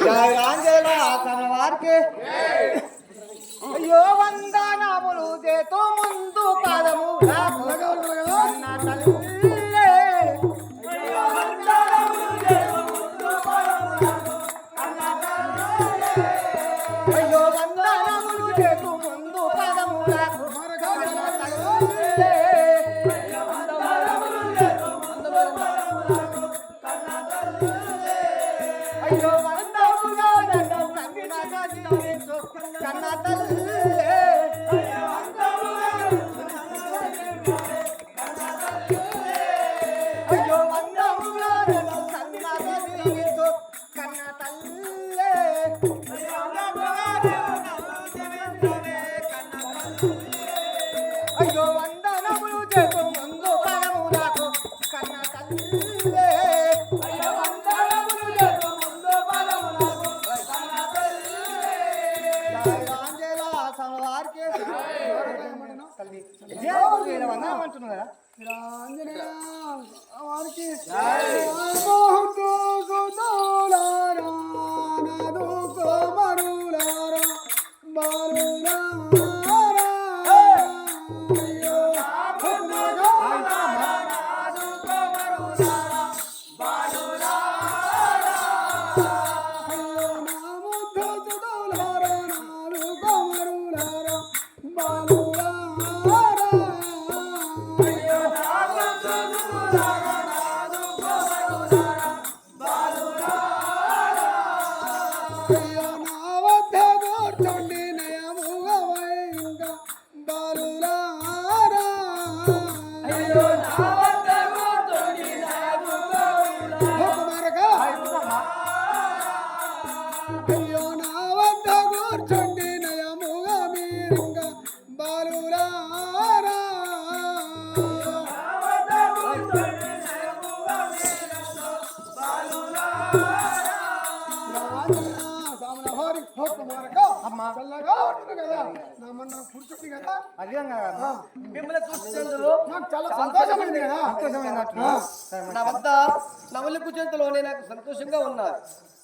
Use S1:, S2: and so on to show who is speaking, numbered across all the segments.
S1: జయ ఆంజనేయ తన వారికి? అయ్యో వందనములు చేతు ముందు అయ్యో వందముగా తల్లి. అంటున్నావు కదా?
S2: వారికి అయ్యో నా వద్ద కూర్చోండి నయముగా మీరంగా బాలురారా చల్లగా ఉంటుంది కదా నా మొన్న కూర్చుంది కదా
S1: కదా
S3: మిమ్మల్ని చూసినందులో
S2: నాకు చాలా సంతోషమైంది కదా
S1: సంతోషమైన
S3: నా వద్ద నవలి నాకు సంతోషంగా ఉన్నారు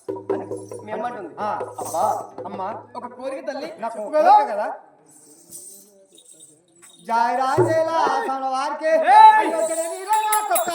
S3: మీ అమ్మ అంటుంది
S1: ఆ.
S3: అమ్మా
S1: అమ్మా.
S3: ఒక కోరిక తల్లి.
S1: నాకు
S2: చెప్పు కదా?
S1: ఓకే కదా. జయ రాజేల వారికి కొత్త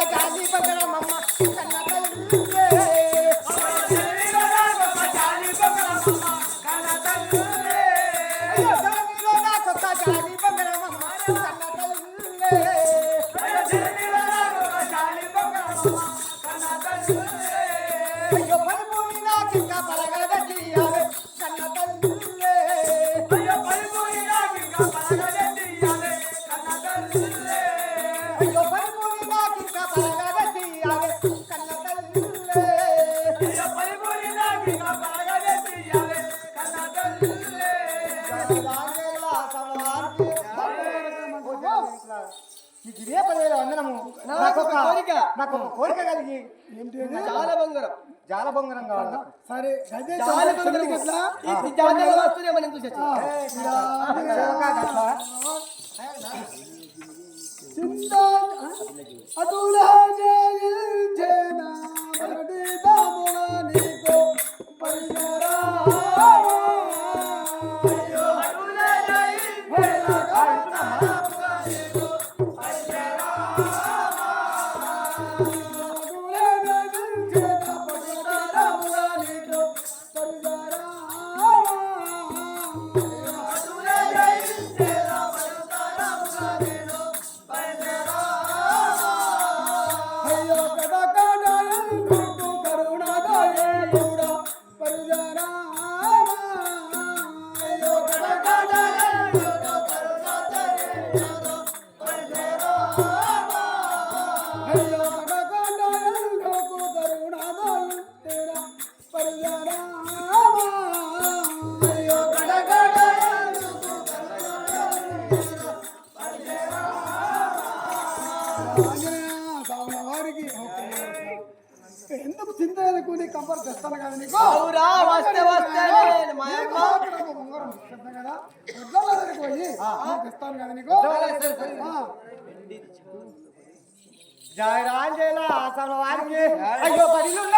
S1: నీకు ఇదే పదివేల వందనము. నాకు ఒక
S3: కోరిక.
S1: నాకు ఒక కోరిక కలిగి.
S2: ఏంటి?
S3: చాలా బంగారం.
S1: జాల బొంగరం కావాలి.
S2: సరే అదే
S3: చాలా
S2: చాలా
S3: బంగారం.
S2: ఎట్లా
S3: ఈ జాతర వస్తూనే మనం చూసి
S2: ఎందుకు చింత ఎందుకు నీకు కంపర్ తెస్తాను కదా నీకు?
S3: వస్తే వస్తే
S2: ఉంగరం కదా. పోయి తెస్తాను కదా నీకు? ఆ.
S1: జయ రాంజేల ఆసన వారికి అయ్యో పరిలున్న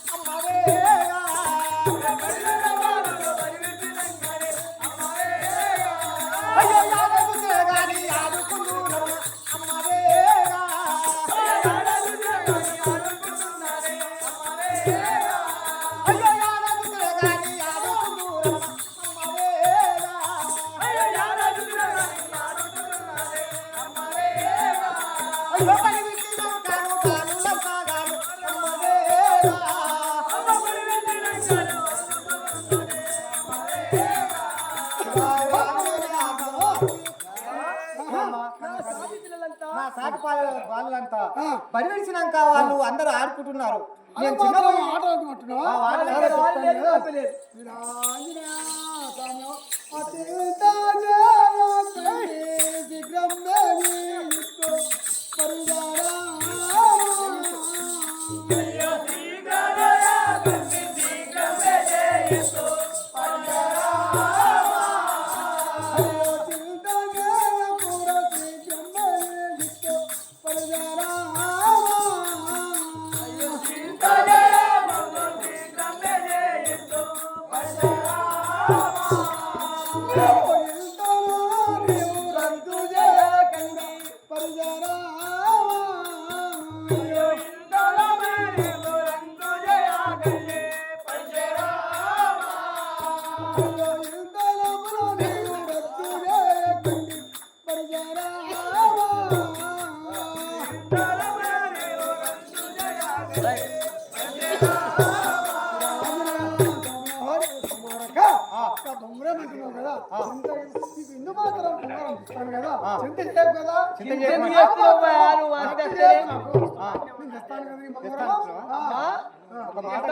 S1: ఆట పాల- వాళ్ళంతా
S2: ఆ.
S1: పరిగెడిచినాక వాళ్ళు అందరూ ఆడుకుంటున్నారు. నేను చిన్న
S2: ఆట ఆడుకుంటున్నావా? దొంగరేమంటున్నావు కదా? ఇందు మాత్రం బంగారం ఇస్తాను కదా? చింత చేయవు కదా?
S1: చింత
S2: నాకు. తెస్తాను కదా?
S1: ఒక మాట